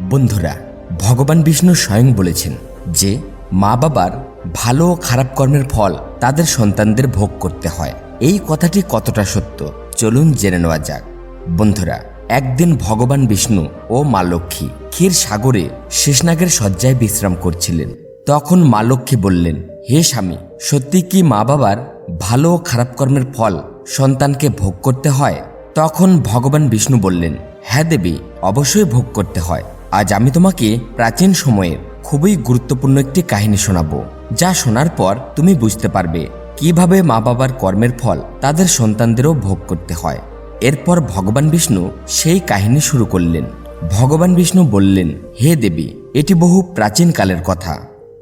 বন্ধুরা, ভগবান বিষ্ণু স্বয়ং বলেছেন যে, মা বাবার ভালো ও খারাপ কর্মের ফল তাদের সন্তানদের ভোগ করতে হয়। এই কথাটি কতটা সত্য, চলুন জেনে নেওয়া যাক। বন্ধুরা, একদিন ভগবান বিষ্ণু ও মা লক্ষ্মী ক্ষীর সাগরে শেষনাগের শয্যায় বিশ্রাম করছিলেন। তখন মা লক্ষ্মী বললেন, হে স্বামী, সত্যি কি মা বাবার ভালো ও খারাপ কর্মের ফল সন্তানকে ভোগ করতে হয়? তখন ভগবান বিষ্ণু বললেন হ্যাঁ দেবী, অবশ্যই ভোগ করতে হয়। আজ আমি তোমাকে প্রাচীন সময়ের খুবই গুরুত্বপূর্ণ একটি কাহিনী শোনাবো, যা শোনার পর তুমি বুঝতে পারবে কীভাবে মা বাবার কর্মের ফল তাদের সন্তানদেরও ভোগ করতে হয়। এরপর ভগবান বিষ্ণু সেই কাহিনী শুরু করলেন। ভগবান বিষ্ণু বললেন, হে দেবী, এটি বহু প্রাচীন কালের কথা।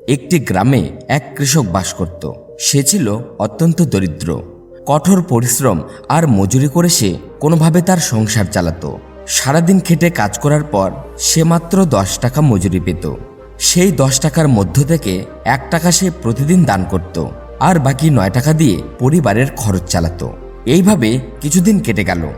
একটি গ্রামে এক কৃষক বাস করত। সে ছিল অত্যন্ত দরিদ্র। কঠোর পরিশ্রম আর মজুরি করে সে কোনোভাবে তার সংসার চালাতো। সারাদিন খেটে কাজ করার পর সে মাত্র দশ টাকা মজুরি পেত। সেই দশ টাকার মধ্য থেকে এক টাকা সে প্রতিদিন দান করত আর বাকি নয় টাকা দিয়ে পরিবারের খরচ চালাতো। এইভাবে কিছুদিন কেটে গেল।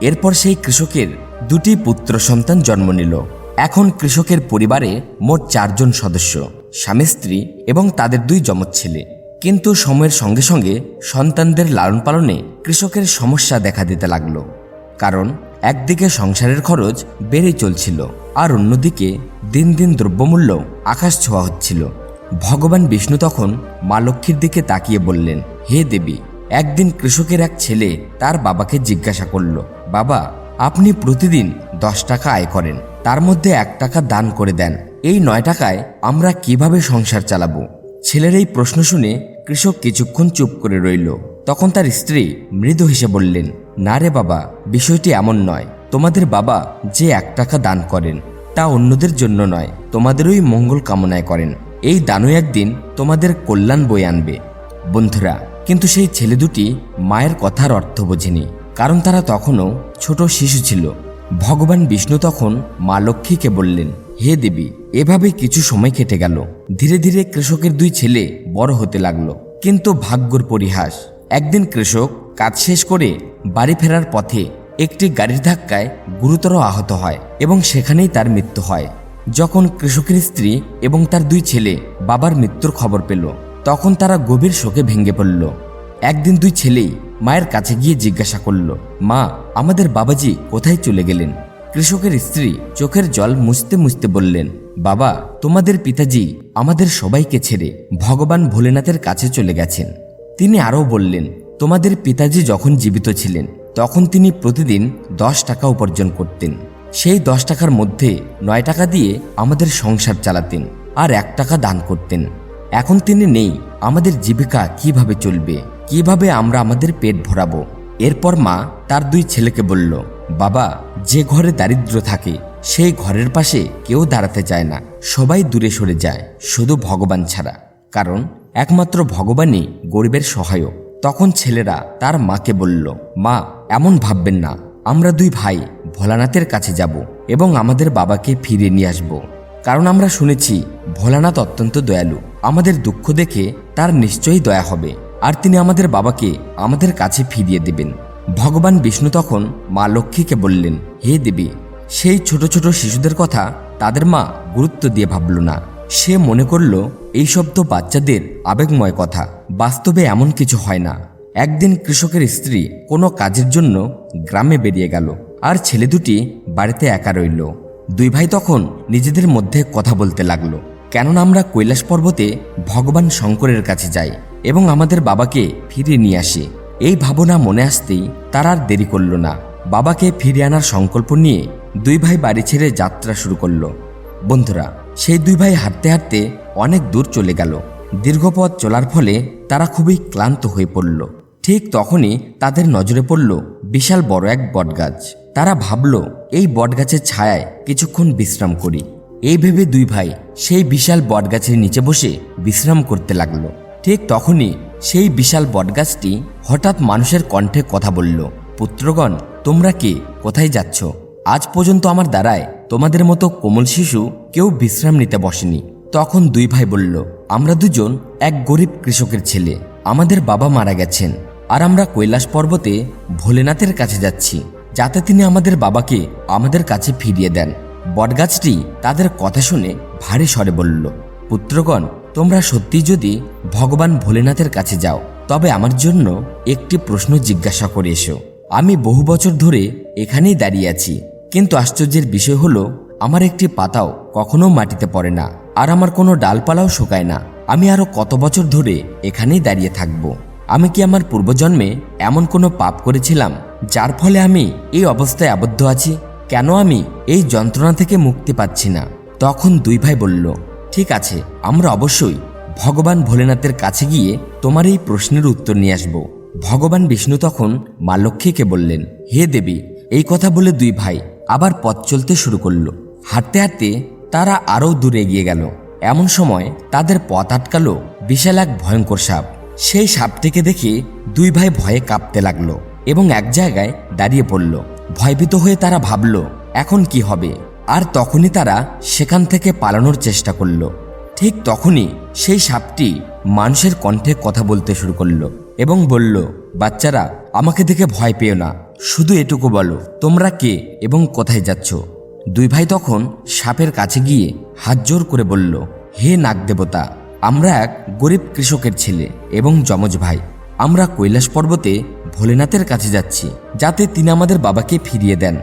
এরপর সেই কৃষকের দুটি পুত্র সন্তান জন্ম নিল। এখন কৃষকের পরিবারে মোট চারজন সদস্য, স্বামী স্ত্রী এবং তাদের দুই যমজ ছেলে। কিন্তু সময়ের সঙ্গে সঙ্গে সন্তানদের লালন পালনে কৃষকের সমস্যা দেখা দিতে লাগল। কারণ একদিকে সংসারের খরচ বেড়েই চলছিল, আর অন্যদিকে দিন দিন দ্রব্যমূল্য আকাশ ছোঁয়া হচ্ছিল। ভগবান বিষ্ণু তখন মা লক্ষ্মীর দিকে তাকিয়ে বললেন, হে দেবী, একদিন কৃষকের এক ছেলে তার বাবাকে জিজ্ঞাসা করল, বাবা, আপনি প্রতিদিন দশ টাকা আয় করেন, তার মধ্যে এক টাকা দান করে দেন, এই নয় টাকায় আমরা কীভাবে সংসার চালাবো? ছেলের এই প্রশ্ন শুনে কৃষক কিছুক্ষণ চুপ করে রইল। তখন তার স্ত্রী মৃদু হেসে বললেন, না রে বাবা, বিষয়টি এমন নয়। তোমাদের বাবা যে এক টাকা দান করেন, তা অন্যদের জন্য নয়। তোমাদেরই মঙ্গল কামনায় করেন। এই দানই একদিন তোমাদের কল্যাণ বয়ে আনবে। বন্ধুরা, কিন্তু সেই ছেলে দুটি মায়ের কথার অর্থ বোঝেনি, কারণ তারা তখনও ছোট শিশু ছিল। ভগবান বিষ্ণু তখন মা লক্ষ্মীকে বললেন, হে দেবী, এভাবে কিছু সময় কেটে গেল। ধীরে ধীরে কৃষকের দুই ছেলে বড় হতে লাগল। কিন্তু ভাগ্যর পরিহাস একদিন কৃষক কাজ শেষ করে বাড়ি ফেরার পথে একটি গাড়ির ধাক্কায় গুরুতর আহত হয় এবং সেখানেই তার মৃত্যু হয়। যখন কৃষকের স্ত্রী এবং তার দুই ছেলে বাবার মৃত্যুর খবর পেল, তখন তারা গভীর শোকে ভেঙে পড়ল। একদিন দুই ছেলেই মায়ের কাছে গিয়ে জিজ্ঞাসা করল, মা, আমাদের বাবাজি কোথায় চলে গেলেন? কৃষকের স্ত্রী চোখের জল মুছতে মুছতে বললেন, বাবা, তোমাদের পিতাজি আমাদের সবাইকে ছেড়ে ভগবান ভোলেনাথের কাছে চলে গেছেন। তিনি আরও বললেন, তোমাদের পিতাজি যখন জীবিত ছিলেন, তখন তিনি প্রতিদিন দশ টাকা উপার্জন করতেন। সেই দশ টাকার মধ্যে নয় টাকা দিয়ে আমাদের সংসার চালাতেন আর এক টাকা দান করতেন। এখন তিনি নেই, আমাদের জীবিকা কীভাবে চলবে? কীভাবে আমরা আমাদের পেট ভরাবো? এরপর মা তার দুই ছেলেকে বলল, বাবা, যে ঘরে দারিদ্র থাকে, সেই ঘরের পাশে কেউ দাঁড়াতে চায় না। সবাই দূরে সরে যায়, শুধু ভগবান ছাড়া। কারণ একমাত্র ভগবানই গরিবের সহায়ক। তখন ছেলেরা তার মাকে বলল, মা, এমন ভাববেন না। আমরা দুই ভাই ভোলানাথের কাছে যাব এবং আমাদের বাবাকে ফিরিয়ে নিয়ে আসব। কারণ আমরা শুনেছি, ভোলানাথ অত্যন্ত দয়ালু। আমাদের দুঃখ দেখে তার নিশ্চয়ই দয়া হবে। আর তিনি আমাদের বাবাকে আমাদের কাছে ফিরিয়ে দেবেন। ভগবান বিষ্ণু তখন মা লক্ষ্মীকে বললেন, হে দেবী, সেই ছোট ছোট শিশুদের কথা তাদের মা গুরুত্ব দিয়ে ভাবল না। সে মনে করল এইসব তো বাচ্চাদের আবেগময় কথা। বাস্তবে এমন কিছু হয় না। একদিন কৃষকের স্ত্রী কোনো কাজের জন্য গ্রামে বেরিয়ে গেল আর ছেলে দুটি বাড়িতে একা রইল। দুই ভাই তখন নিজেদের মধ্যে কথা বলতে লাগল। কেননা আমরা কৈলাস পর্বতে ভগবান শঙ্করের কাছে যাই এবং আমাদের বাবাকে ফিরিয়ে নিয়ে আসি। এই ভাবনা মনে আসতেই তার আর দেরি করল না। বাবাকে ফিরিয়ে আনার সংকল্প নিয়ে দুই ভাই বাড়ি ছেড়ে যাত্রা শুরু করল। বন্ধুরা সেই দুই ভাই হাঁটতে হাঁটতে অনেক দূর চলে গেল। দীর্ঘ পথ চলার ফলে তারা খুবই ক্লান্ত হয়ে পড়ল। ঠিক তখনই তাদের নজরে পড়ল বিশাল বড় এক বটগাছ। তারা ভাবল, এই বটগাছের ছায়ায় কিছুক্ষণ বিশ্রাম করি। এই ভেবে দুই ভাই সেই বিশাল বটগাছের নিচে বসে বিশ্রাম করতে লাগল। ঠিক তখনই সেই বিশাল বটগাছটি হঠাৎ মানুষের কণ্ঠে কথা বলল, পুত্রগণ, তোমরা কে? কোথায় যাচ্ছ? আজ পর্যন্ত আমার দ্বারায় তোমাদের মতো কোমল শিশু কেউ বিশ্রাম নিতে বসেনি। তখন দুই ভাই বলল, আমরা দুজন এক গরিব কৃষকের ছেলে। আমাদের বাবা মারা গেছেন। আর আমরা কৈলাস পর্বতে ভোলেনাথের কাছে যাচ্ছি। যাতে তিনি আমাদের বাবাকে আমাদের কাছে ফিরিয়ে দেন। বটগাছটি তাদের কথা শুনে ভারী স্বরে বলল, পুত্রগণ, তোমরা সত্যি যদি ভগবান ভোলেনাথের কাছে যাও, তবে আমার জন্য একটি প্রশ্ন জিজ্ঞাসা করে এসো। আমি বহু বছর ধরে এখানেই দাঁড়িয়ে আছি। কিন্তু আশ্চর্যের বিষয় হলো আমার একটি পাতাও কখনো মাটিতে পড়ে না, আর আমার কোনো ডালপালাও শুকায় না। আমি আরও কত বছর ধরে এখানেই দাঁড়িয়ে থাকব। আমি কি আমার পূর্বজন্মে এমন কোনো পাপ করেছিলাম, যার ফলে আমি এই অবস্থায় আবদ্ধ আছি? কেন আমি এই যন্ত্রণা থেকে মুক্তি পাচ্ছি না? তখন দুই ভাই বলল, ঠিক আছে, আমরা অবশ্যই ভগবান ভোলেনাথের কাছে গিয়ে তোমার এই প্রশ্নের উত্তর নিয়ে আসব। ভগবান বিষ্ণু তখন মা লক্ষ্মীকে বললেন, হে দেবী, এই কথা বলে দুই ভাই আবার পথ চলতে শুরু করল। হাঁটতে হাঁটতে তারা আরও দূরে এগিয়ে গেল। এমন সময় তাদের পথ আটকালো বিশাল এক ভয়ঙ্কর সাপ। সেই সাপটিকে দেখে দুই ভাই ভয়ে কাঁপতে লাগল এবং এক জায়গায় দাঁড়িয়ে পড়ল। ভয়ভীত হয়ে তারা ভাবল, এখন কি হবে? আর তখনই তারা সেখান থেকে পালানোর চেষ্টা করল। ঠিক তখনই সেই সাপটি মানুষের কণ্ঠে কথা বলতে শুরু করল এবং বলল, বাচ্চারা, আমাকে দেখে ভয় পেও না। শুধু এটুকু বলো, তোমরা কে এবং কোথায় যাচ্ছ? দুই ভাই তখন সাপের কাছে গিয়ে হাত জোর করে বলল, হে নাগ দেবতা আমরা এক গরিব কৃষকের ছেলে এবং যমজ ভাই। আমরা কৈলাস পর্বতে ভোলেনাথের কাছে যাচ্ছি, যাতে তিনি আমাদের বাবাকে ফিরিয়ে দেন।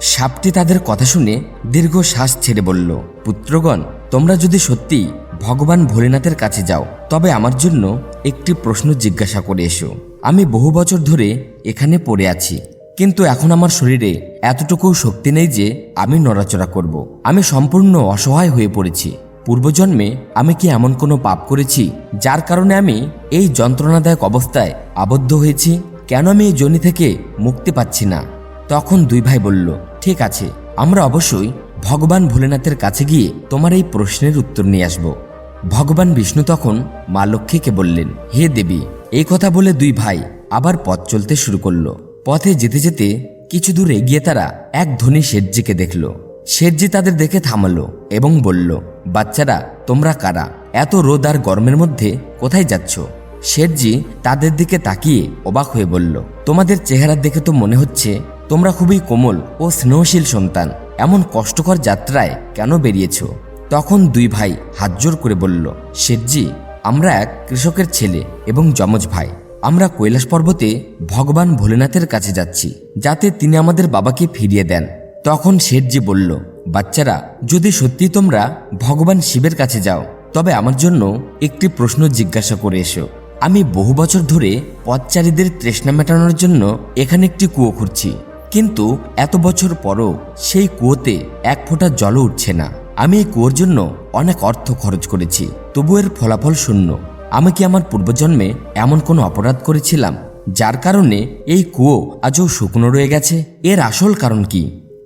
সাপটি তাদের কথা শুনে দীর্ঘ শ্বাস ছেড়ে বলল, পুত্রগণ, তোমরা যদি সত্যি ভগবান ভোলেনাথের কাছে যাও, তবে আমার জন্য একটি প্রশ্ন জিজ্ঞাসা করে এসো। আমি বহু বছর ধরে এখানে পড়ে আছি। কিন্তু এখন আমার শরীরে এতটুকু শক্তি নেই যে আমি নড়াচড়া করব। আমি সম্পূর্ণ অসহায় হয়ে পড়েছি। পূর্বজন্মে আমি কি এমন কোনো পাপ করেছি যার কারণে আমি এই যন্ত্রণাদায়ক অবস্থায় আবদ্ধ হয়েছি? কেন আমি এই জনি থেকে মুক্তি পাচ্ছি না? তখন দুই ভাই বলল, ঠিক আছে, আমরা অবশ্যই ভগবান ভোলেনাথের কাছে গিয়ে তোমার এই প্রশ্নের উত্তর নিয়ে আসব। ভগবান বিষ্ণু তখন মা লক্ষ্মীকে বললেন, হে দেবী। এই কথা বলে দুই ভাই আবার পথ চলতে শুরু করল। পথে যেতে যেতে কিছু দূর এগিয়ে তারা এক ধনী শেঠজিকে দেখল। শেঠজি তাদের দেখে থামালো এবং বলল, বাচ্চারা, তোমরা কারা? এত রোদ আর গরমের মধ্যে কোথায় যাচ্ছ? শেঠজি তাদের দিকে তাকিয়ে অবাক হয়ে বলল, তোমাদের চেহারা দেখে তো মনে হচ্ছে তোমরা খুবই কোমল ও স্নেহশীল সন্তান। এমন কষ্টকর যাত্রায় কেন বেরিয়েছ? তখন দুই ভাই হাত জোর করে বলল, শেঠজি, আমরা এক কৃষকের ছেলে এবং যমজ ভাই। আমরা কৈলাস পর্বতে ভগবান ভোলেনাথের কাছে যাচ্ছি, যাতে তিনি আমাদের বাবাকে ফিরিয়ে দেন। তখন শেঠজি বলল, বাচ্চারা, যদি সত্যি তোমরা ভগবান শিবের কাছে যাও, তবে আমার জন্য একটি প্রশ্ন জিজ্ঞাসা করে এসো। আমি বহু বছর ধরে পথচারীদের তৃষ্ণা মেটানোর জন্য এখানে একটি কুয়ো খুঁড়ছি। কিন্তু এত বছর পরও সেই কুয়োতে এক ফোঁটা জলও উঠছে না। আমি এই কুয়োর জন্য অনেক অর্থ খরচ করেছি, তবু এর ফলাফল শূন্য। আমি কি আমার পূর্বজন্মে এমন কোনো অপরাধ করেছিলাম, যার কারণে এই কুয়ো আজও শুকনো রয়ে গেছে? এর আসল কারণ কি?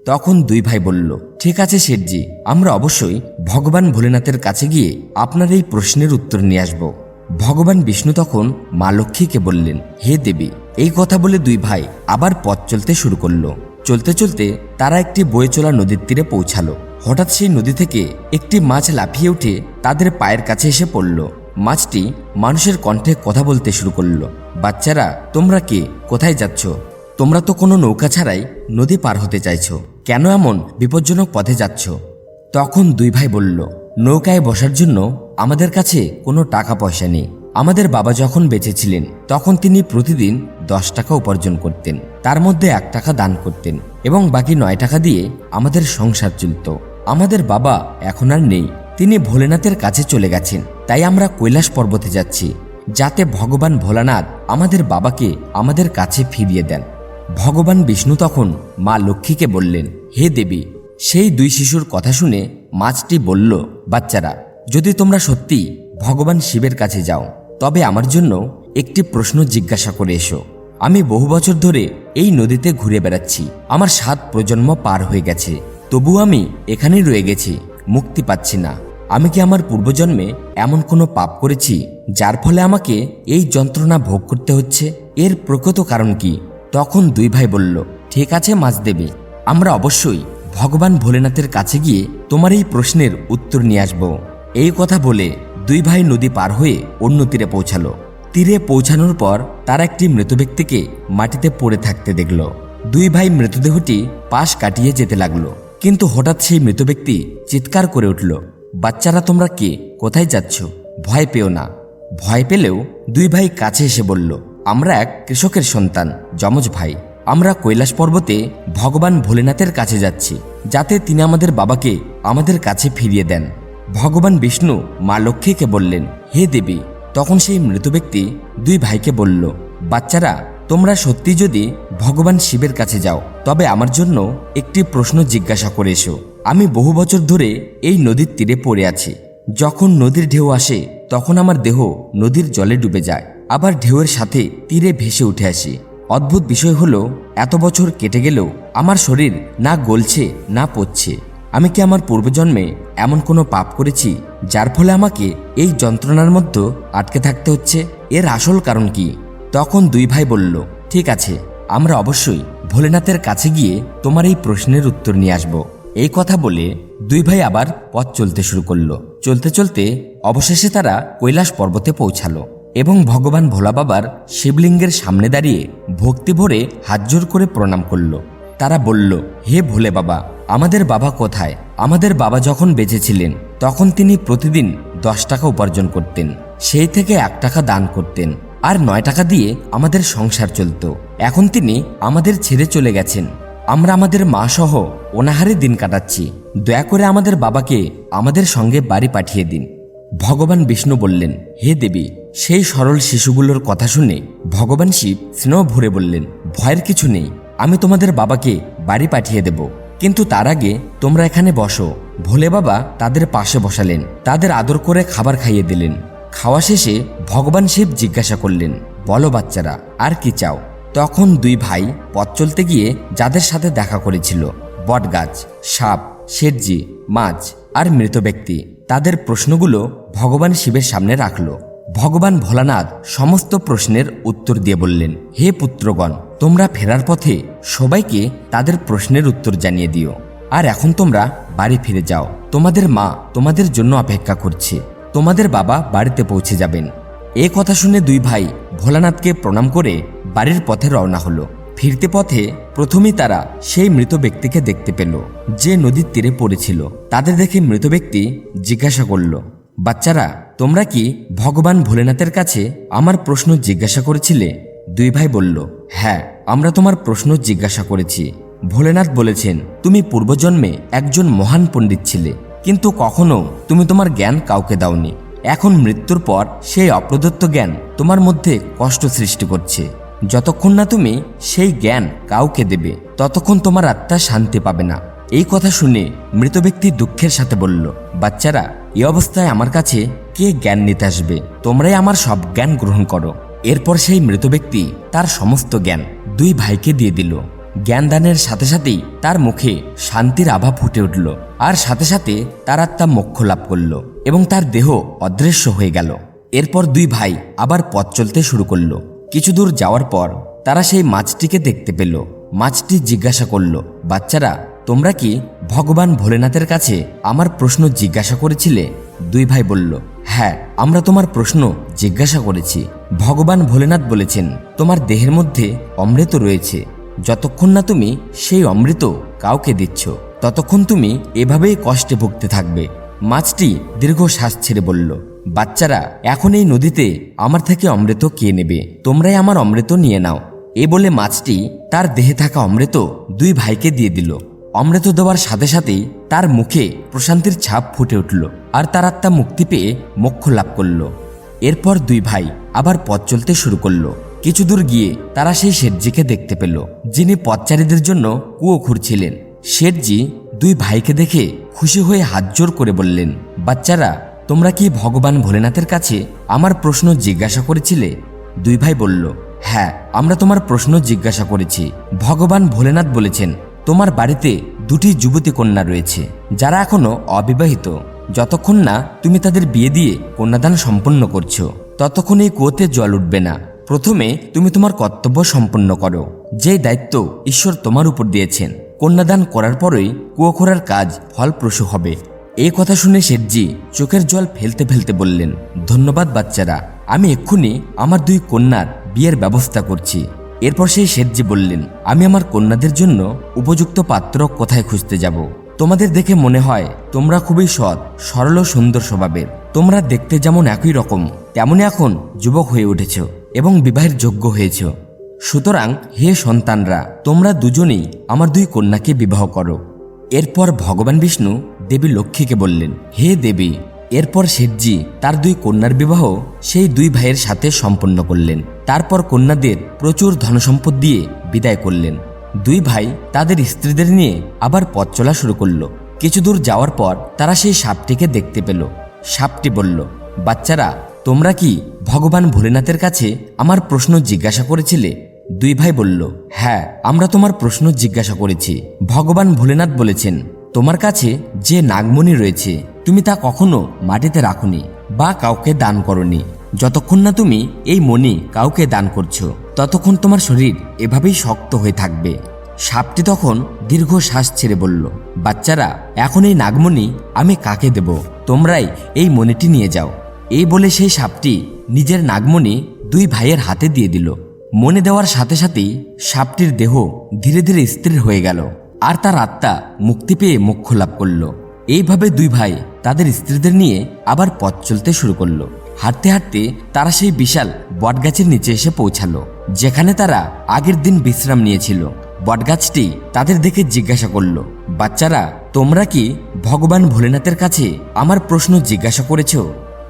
তখন দুই ভাই বলল, ঠিক আছে শেঠজি, আমরা অবশ্যই ভগবান ভোলেনাথের কাছে গিয়ে আপনার এই প্রশ্নের উত্তর নিয়ে আসব। ভগবান বিষ্ণু তখন মা লক্ষ্মীকে বললেন, হে দেবী। এই কথা বলে দুই ভাই আবার পথ চলতে শুরু করল। চলতে চলতে তারা একটি বয়ে চলা নদীর তীরে পৌঁছালো। হঠাৎ সেই নদী থেকে একটি মাছ লাফিয়ে উঠে তাদের পায়ের কাছে এসে পড়ল। মাছটি মানুষের কণ্ঠে কথা বলতে শুরু করল। বাচ্চারা, তোমরা কে? কোথায় যাচ্ছ? তোমরা তো কোনো নৌকা ছাড়াই নদী পার হতে চাইছো। কেন এমন বিপজ্জনক পথে যাচ্ছ? তখন দুই ভাই বলল, নৌকায় বসার জন্য আমাদের কাছে কোনো টাকা পয়সা নেই। আমাদের বাবা যখন বেঁচে ছিলেন তখন তিনি প্রতিদিন দশ টাকা উপার্জন করতেন। তার মধ্যে এক টাকা দান করতেন এবং বাকি নয় টাকা দিয়ে আমাদের সংসার চলত। আমাদের বাবা এখন আর নেই। তিনি ভোলেনাথের কাছে চলে গেছেন। তাই আমরা কৈলাস পর্বতে যাচ্ছি, যাতে ভগবান ভোলানাথ আমাদের বাবাকে আমাদের কাছে ফিরিয়ে দেন। ভগবান বিষ্ণু তখন মা লক্ষ্মীকে বললেন, হে দেবী, সেই দুই শিশুর কথা শুনে মাছটি বলল, বাচ্চারা, যদি তোমরা সত্যি ভগবান শিবের কাছে যাও, তবে আমার জন্য একটি প্রশ্ন জিজ্ঞাসা করে এসো। আমি বহু বছর ধরে এই নদীতে ঘুরে বেড়াচ্ছি, আমার সাত প্রজন্ম পার হয়ে গেছে তবু আমি এখানেই রয়ে গেছি, মুক্তি পাচ্ছি না। আমি কি আমার পূর্বজন্মে এমন কোনো পাপ করেছি যার ফলে আমাকে এই যন্ত্রণা ভোগ করতে হচ্ছে? এর প্রকৃত কারণ কি? তখন দুই ভাই বলল, ঠিক আছে, মাছ দেবে। আমরা অবশ্যই ভগবান ভোলেনাথের কাছে গিয়ে তোমার এই প্রশ্নের উত্তর নিয়ে আসব। এই কথা বলে দুই ভাই নদী পার হয়ে অন্য তীরে পৌঁছালো। তীরে পৌঁছানোর পর তারা একটি মৃত ব্যক্তিকে মাটিতে পড়ে থাকতে দেখল। দুই ভাই মৃতদেহটি পাশ কাটিয়ে যেতে লাগল। কিন্তু হঠাৎ সেই মৃত ব্যক্তি চিৎকার করে উঠল বাচ্চারা তোমরা কে? কোথায় যাচ্ছ? ভয় পেও না। ভয় পেলেও দুই ভাই কাছে এসে বলল, আমরা এক কৃষকের সন্তান, যমজ ভাই। আমরা কৈলাস পর্বতে ভগবান ভোলেনাথের কাছে যাচ্ছি, যাতে তিনি আমাদের বাবাকে আমাদের কাছে ফিরিয়ে দেন। ভগবান বিষ্ণু মা লক্ষ্মীকে বললেন, হে দেবী। তখন সেই মৃত ব্যক্তি দুই ভাইকে বলল, বাচ্চারা, তোমরা সত্যি যদি ভগবান শিবের কাছে যাও, তবে আমার জন্য একটি প্রশ্ন জিজ্ঞাসা করে এসো। আমি বহু বছর ধরে এই নদীর তীরে পড়ে আছি। যখন নদীর ঢেউ আসে, তখন আমার দেহ নদীর জলে ডুবে যায়। আবার ঢেউয়ের সাথে তীরে ভেসে উঠে আসি। অদ্ভুত বিষয় হলো, এত বছর কেটে গেলেও আমার শরীর না গলছে, না পচছে। আমি কি আমার পূর্বজন্মে এমন কোনো পাপ করেছি, যার ফলে আমাকে এই যন্ত্রণার মধ্যে আটকে থাকতে হচ্ছে? এর আসল কারণ কি? তখন দুই ভাই বলল, ঠিক আছে, আমরা অবশ্যই ভোলেনাথের কাছে গিয়ে তোমার এই প্রশ্নের উত্তর নিয়ে আসব। এই কথা বলে দুই ভাই আবার পথ চলতে শুরু করল। চলতে চলতে অবশেষে তারা কৈলাস পর্বতে পৌঁছালো এবং ভগবান ভোলা বাবার শিবলিঙ্গের সামনে দাঁড়িয়ে ভক্তি ভরে হাত হাতজোর করে প্রণাম করল। তারা বলল, হে ভোলে বাবা, আমাদের বাবা কোথায়? আমাদের বাবা যখন বেঁচেছিলেন, তখন তিনি প্রতিদিন দশ টাকা উপার্জন করতেন। সেই থেকে এক টাকা দান করতেন আর নয় টাকা দিয়ে আমাদের সংসার চলত। এখন তিনি আমাদের ছেড়ে চলে গেছেন। আমরা আমাদের মা সহ অনাহারে দিন কাটাচ্ছি। দয়া করে আমাদের বাবাকে আমাদের সঙ্গে বাড়ি পাঠিয়ে দিন। ভগবান বিষ্ণু বললেন, হে দেবী, সেই সরল শিশুগুলোর কথা শুনে ভগবান শিব স্নেহ ভরে বললেন, ভয়ের কিছু নেই, আমি তোমাদের বাবাকে বাড়ি পাঠিয়ে দেব। কিন্তু তার আগে তোমরা এখানে বসো। ভোলে বাবা তাদের পাশে বসালেন, তাদের আদর করে খাবার খাইয়ে দিলেন। খাওয়া শেষে ভগবান শিব জিজ্ঞাসা করলেন, বলো বাচ্চারা, আর কি চাও? তখন দুই ভাই পথ চলতে গিয়ে যাদের সাথে দেখা করেছিল, বটগাছ, সাপ শেরজি মাছ আর মৃত ব্যক্তি। তাদের প্রশ্নগুলো ভগবান শিবের সামনে রাখল। ভগবান ভোলানাথ সমস্ত প্রশ্নের উত্তর দিয়ে বললেন, হে পুত্রগণ, তোমরা ফেরার পথে সবাইকে তাদের প্রশ্নের উত্তর জানিয়ে দিও। আর এখন তোমরা বাড়ি ফিরে যাও। তোমাদের মা তোমাদের জন্য অপেক্ষা করছে। তোমাদের বাবা বাড়িতে পৌঁছে যাবেন। এ কথা শুনে দুই ভাই ভোলানাথকে প্রণাম করে বাড়ির পথে রওনা হলো। ফিরতে পথে প্রথমেই তারা সেই মৃত ব্যক্তিকে দেখতে পেল, যে নদীর তীরে পড়েছিল। তাদের দেখে মৃত ব্যক্তি জিজ্ঞাসা করল, বাচ্চারা, তোমরা কি ভগবান ভোলেনাথের কাছে আমার প্রশ্ন জিজ্ঞাসা করেছিলে? দুই ভাই বলল হ্যাঁ আমরা তোমার প্রশ্ন জিজ্ঞাসা করেছি। ভোলেনাথ বলেছেন, তুমি পূর্বজন্মে একজন মহান পণ্ডিত ছিলে, কিন্তু কখনো তুমি তোমার জ্ঞান কাউকে দাওনি। এখন মৃত্যুর পর সেই অপ্রদত্ত জ্ঞান তোমার মধ্যে কষ্ট সৃষ্টি করছে। যতক্ষণ না তুমি সেই জ্ঞান কাউকে দেবে, ততক্ষণ তোমার আত্মা শান্তি পাবে না। এই কথা শুনে মৃত ব্যক্তি দুঃখের সাথে বলল, বাচ্চারা, এ অবস্থায় আমার কাছে কে জ্ঞান নিতে আসবে? তোমরাই আমার সব জ্ঞান গ্রহণ করো। এরপর সেই মৃত ব্যক্তি তার সমস্ত জ্ঞান দুই ভাইকে দিয়ে দিল। জ্ঞানদানের সাথে সাথেই তার মুখে শান্তির আভা ফুটে উঠল আর সাথে সাথে তার আত্মা মোক্ষ লাভ করল এবং তার দেহ অদৃশ্য হয়ে গেল। এরপর দুই ভাই আবার পথ চলতে শুরু করল। কিছু দূর যাওয়ার পর তারা সেই মাছটিকে দেখতে পেল। মাছটি জিজ্ঞাসা করল, বাচ্চারা, তোমরা কি ভগবান ভোলেনাথের কাছে আমার প্রশ্ন জিজ্ঞাসা করেছিলে? দুই ভাই বলল হ্যাঁ আমরা তোমার প্রশ্ন জিজ্ঞাসা করেছি। ভগবান ভোলেনাথ বলেছেন, তোমার দেহের মধ্যে অমৃত রয়েছে। যতক্ষণ না তুমি সেই অমৃত কাউকে দিচ্ছ, ততক্ষণ তুমি এভাবেই কষ্টে ভুগতে থাকবে। মাছটি দীর্ঘ শ্বাস ছেড়ে বলল বাচ্চারা, এখন এই নদীতে আমার থেকে অমৃত কে নেবে? তোমরাই আমার অমৃত নিয়ে নাও। এ বলে মাছটি তার দেহে থাকা অমৃত দুই ভাইকে দিয়ে দিল। অমৃত দেওয়ার সাথে সাথেই তার মুখে প্রশান্তির ছাপ ফুটে উঠল আর তার আত্মা মুক্তি পেয়ে মোক্ষ লাভ করল। এরপর দুই ভাই আবার পথ চলতে শুরু করল। কিছু দূর গিয়ে তারা সেই শেঠজিকে দেখতে পেল, যিনি পথচারীদের জন্য কুয়ো খুঁড়ছিলেন। শেঠজি দুই ভাইকে দেখে খুশি হয়ে হাত জোর করে বললেন, বাচ্চারা তোমরা কি ভগবান ভোলেনাথের কাছে আমার প্রশ্ন জিজ্ঞাসা করেছিলে? দুই ভাই বলল হ্যাঁ আমরা তোমার প্রশ্ন জিজ্ঞাসা করেছি। ভগবান ভোলেনাথ বলেছেন, তোমার বাড়িতে দুটি যুবতী কন্যা রয়েছে, যারা এখনও অবিবাহিত। যতক্ষণ না তুমি তাদের বিয়ে দিয়ে কন্যাদান সম্পন্ন করছ, ততক্ষণ এই কুয়োতে জল উঠবে না। প্রথমে তুমি তোমার কর্তব্য সম্পন্ন করো। যেই দায়িত্ব ঈশ্বর তোমার উপর দিয়েছেন, কন্যাদান করার পরেই কুয়ো খোঁড়ার কাজ ফলপ্রসূ হবে। এই কথা শুনে শেঠজি চোখের জল ফেলতে ফেলতে বললেন, ধন্যবাদ বাচ্চারা, আমি এক্ষুনি আমার দুই কন্যার বিয়ের ব্যবস্থা করছি। এরপর সেই শেঠজি বললেন, আমি আমার কন্যাদের জন্য উপযুক্ত পাত্র কোথায় খুঁজতে যাব? তোমাদের দেখে মনে হয় তোমরা খুবই সৎ, সরল ও সুন্দর স্বভাবের। তোমরা দেখতে যেমন একই রকম তেমনই এখন যুবক হয়ে উঠেছ এবং বিবাহের যোগ্য হয়েছ। সুতরাং হে সন্তানরা, তোমরা দুজনেই আমার দুই কন্যাকে বিবাহ করো। এরপর ভগবান বিষ্ণু দেবী লক্ষ্মীকে বললেন, হে দেবী, এরপর শেঠজি তার দুই কন্যার বিবাহ সেই দুই ভাইয়ের সাথে সম্পন্ন করলেন। তারপর কন্যাদের প্রচুর ধনসম্পদ দিয়ে বিদায় করলেন। দুই ভাই তাদের স্ত্রীদের নিয়ে আবার পথ চলা শুরু করল। কিছু দূর যাওয়ার পর তারা সেই সাপটিকে দেখতে পেল। সাপটি বলল, বাচ্চারা, তোমরা কি ভগবান ভোলেনাথের কাছে আমার প্রশ্ন জিজ্ঞাসা করেছিলে? দুই ভাই বলল হ্যাঁ আমরা তোমার প্রশ্ন জিজ্ঞাসা করেছি। ভগবান ভোলেনাথ বলেছেন তোমার কাছে যে নাগমণি রয়েছে, তুমি তা কখনো মাটিতে রাখুনি বা কাউকে দান করনি। যতক্ষণ না তুমি এই মণি কাউকে দান করছ, ততক্ষণ তোমার শরীর এভাবেই শক্ত হয়ে থাকবে। সাপটি তখন দীর্ঘ শ্বাস ছেড়ে বলল, বাচ্চারা, এখন এই নাগমণি আমি কাকে দেব? তোমরাই এই মণিটি নিয়ে যাও। এই বলে সেই সাপটি নিজের নাগমণি দুই ভাইয়ের হাতে দিয়ে দিল। মনে দেওয়ার সাথে সাথেই সাপটির দেহ ধীরে ধীরে স্থির হয়ে গেল। আর তার আত্মা মুক্তি পেয়ে মোক্ষ লাভ করল। এইভাবে দুই ভাই তাদের স্ত্রীদের নিয়ে আবার পথ চলতে শুরু করল। হাঁটতে হাঁটতে তারা সেই বিশাল বটগাছের নিচে এসে পৌঁছালো, যেখানে তারা আগের দিন বিশ্রাম নিয়েছিল। বটগাছটি তাদের দেখে জিজ্ঞাসা করল, বাচ্চারা, তোমরা কি ভগবান ভোলেনাথের কাছে আমার প্রশ্ন জিজ্ঞাসা করেছ?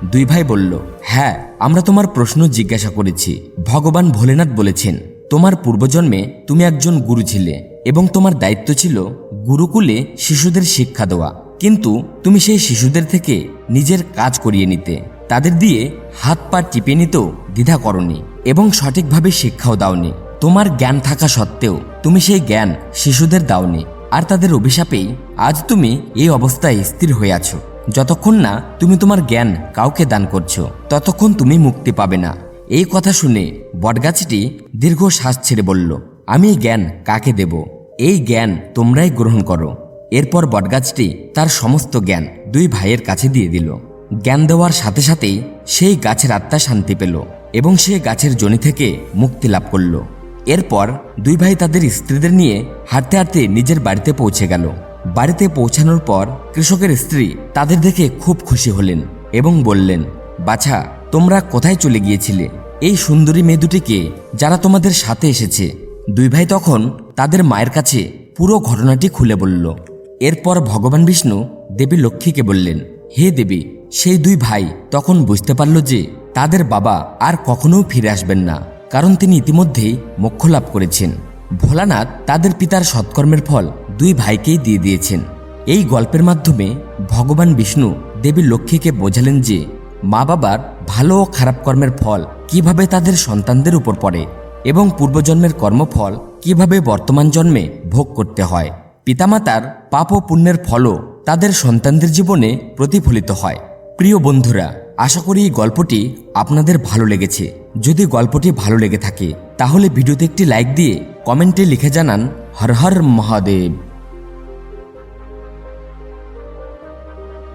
দুই ভাই বলল হ্যাঁ আমরা তোমার প্রশ্ন জিজ্ঞাসা করেছি। ভগবান ভোলেনাথ বলেছেন তোমার পূর্বজন্মে তুমি একজন গুরু ছিলে এবং তোমার দায়িত্ব ছিল গুরুকুলে শিশুদের শিক্ষা দেওয়া। কিন্তু তুমি সেই শিশুদের থেকে নিজের কাজ করিয়ে নিতে। তাদের দিয়ে হাত পা টিপে নিতেও দ্বিধা করনি এবং সঠিকভাবে শিক্ষাও দাওনি। তোমার জ্ঞান থাকা সত্ত্বেও তুমি সেই জ্ঞান শিশুদের দাওনি। আর তাদের অভিশাপেই আজ তুমি এই অবস্থায় স্থির হয়ে আছো। যতক্ষণ না তুমি তোমার জ্ঞান কাউকে দান করছ, ততক্ষণ তুমি মুক্তি পাবে না। এই কথা শুনে বটগাছটি দীর্ঘ শ্বাস ছেড়ে বলল, আমি জ্ঞান কাকে দেব? এই জ্ঞান তোমরাই গ্রহণ করো। এরপর বটগাছটি তার সমস্ত জ্ঞান দুই ভাইয়ের কাছে দিয়ে দিল। জ্ঞান দেওয়ার সাথে সাথেই সেই গাছের আত্মা শান্তি পেল এবং সে গাছের জনি থেকে মুক্তি লাভ করল। এরপর দুই ভাই তাদের স্ত্রীদের নিয়ে হাঁটতে হাঁটতে নিজের বাড়িতে পৌঁছে গেল। বাড়িতে পৌঁছানোর পর কৃষকের স্ত্রী তাদের দেখে খুব খুশি হলেন এবং বললেন, বাছা তোমরা কোথায় চলে গিয়েছিলে? এই সুন্দরী মেয়ে দুটিকে যারা তোমাদের সাথে এসেছে। দুই ভাই তখন তাদের মায়ের কাছে পুরো ঘটনাটি খুলে বলল। এরপর ভগবান বিষ্ণু দেবী লক্ষ্মীকে বললেন, হে দেবী, সেই দুই ভাই তখন বুঝতে পারল যে তাদের বাবা আর কখনো ফিরে আসবেন না, কারণ তিনি ইতিমধ্যেই মোক্ষ লাভ করেছেন। ভোলানাথ তাদের পিতার সৎকর্মের ফল দুই ভাইকেই দিয়ে দিয়েছেন। এই গল্পের মাধ্যমে ভগবান বিষ্ণু দেবী লক্ষ্মীকে বোঝালেন যে মা বাবার ভালো ও খারাপ কর্মের ফল কীভাবে তাদের সন্তানদের উপর পড়ে এবং পূর্বজন্মের কর্মফল কীভাবে বর্তমান জন্মে ভোগ করতে হয়। পিতামাতার পাপ ও পুণ্যের ফলও তাদের সন্তানদের জীবনে প্রতিফলিত হয়। প্রিয় বন্ধুরা, আশা করি এই গল্পটি আপনাদের ভালো লেগেছে। যদি গল্পটি ভালো লেগে থাকে, তাহলে ভিডিওতে একটি লাইক দিয়ে কমেন্টে লিখে জানান, হর হর মহাদেব।